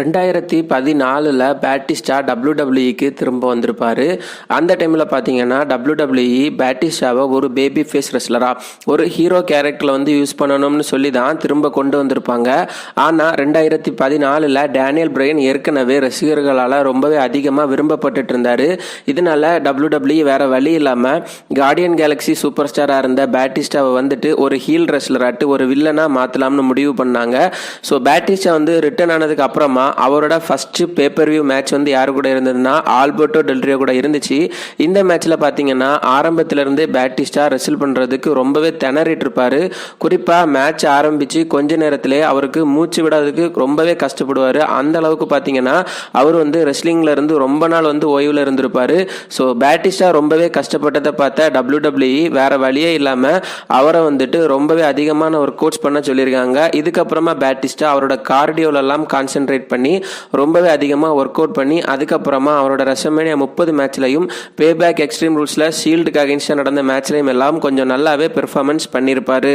ரெண்டாயிரத்தி பதினாலில் பேட்டிஸ்டா டபிள்யூடபிள்யூக்கு திரும்ப வந்திருப்பார். அந்த டைமில் பார்த்தீங்கன்னா டபிள்யூடபிள்யூஇ பேட்டிஸ்டாவை ஒரு பேபி ஃபேஸ் ரெஸ்லராக ஒரு ஹீரோ கேரக்டரில் வந்து யூஸ் பண்ணணும்னு சொல்லி தான் திரும்ப கொண்டு வந்திருப்பாங்க. ஆனால் ரெண்டாயிரத்தி பதினாலில் டேனியல் பிரையன் ஏற்கனவே ரசிகர்களால் ரொம்பவே அதிகமாக விரும்பப்பட்டுட்டு இருந்தார். இதனால டபிள்யூடபிள்யூ வேற வழி இல்லாமல் கார்டியன் கேலக்ஸி சூப்பர் ஸ்டாராக இருந்த பேட்டிஸ்டாவை வந்துட்டு ஒரு ஹீல் ரெஸ்லராட்டு ஒரு வில்லனாக மாற்றலாம்னு முடிவு பண்ணாங்க. ஸோ பேட்டிஸ்டா வந்து ரிட்டர்ன் ஆனதுக்கு அப்புறமா அவரோட ஃபர்ஸ்ட் பேப்பர் வியூ மேட்ச் வந்து யார் கூட இருந்ததுன்னா ஆல்பர்ட்டோ டெல்ரியோ கூட இருந்துச்சு. இந்த மேட்ச்ல பார்த்தீங்கன்னா ஆரம்பத்துல இருந்தே பேட்டிஸ்டா ரெசில் பண்றதுக்கு ரொம்பவே திணறிட்டு இருப்பாரு குறிப்பா மேட்ச் ஆரம்பிச்சு கொஞ்ச நேரத்திலே அவருக்கு மூச்சு விடாததுக்கு ரொம்பவே கஷ்டப்படுவாரு. அந்த அளவுக்கு பார்த்தீங்கன்னா அவர் வந்து ரெஸ்லிங்ல இருந்து ரொம்ப நாள் வந்து ஓய்வுல இருந்திருப்பாரு. ஸோ பேட்டிஸ்டா ரொம்பவே கஷ்டப்பட்டதை பார்த்த டபிள்யூ டபிள்யூஇ வேற வழியே இல்லாம அவரை வந்துட்டு ரொம்பவே அதிகமான ஒரு கோச் பண்ண சொல்லியிருக்காங்க. இதுக்கப்புறமா பேட்டிஸ்டா அவரோட கார்டியோலெல்லாம் கான்சென்ட்ரேட் பண்ணி பண்ணி ரொம்பவே அதிகமாக ஒர்க் அவுட் பண்ணி அதுக்கப்புறமா அவரோட ரெசமேனியா முப்பது மேட்ச்லையும் பே பேக் எக்ஸ்ட்ரீம் ரூல்ஸில் ஷீல்டுக்கு அகேன்ஸ்டாக நடந்த மேட்ச்லையும் எல்லாம் கொஞ்சம் நல்லாவே பெர்ஃபார்மன்ஸ் பண்ணியிருப்பாரு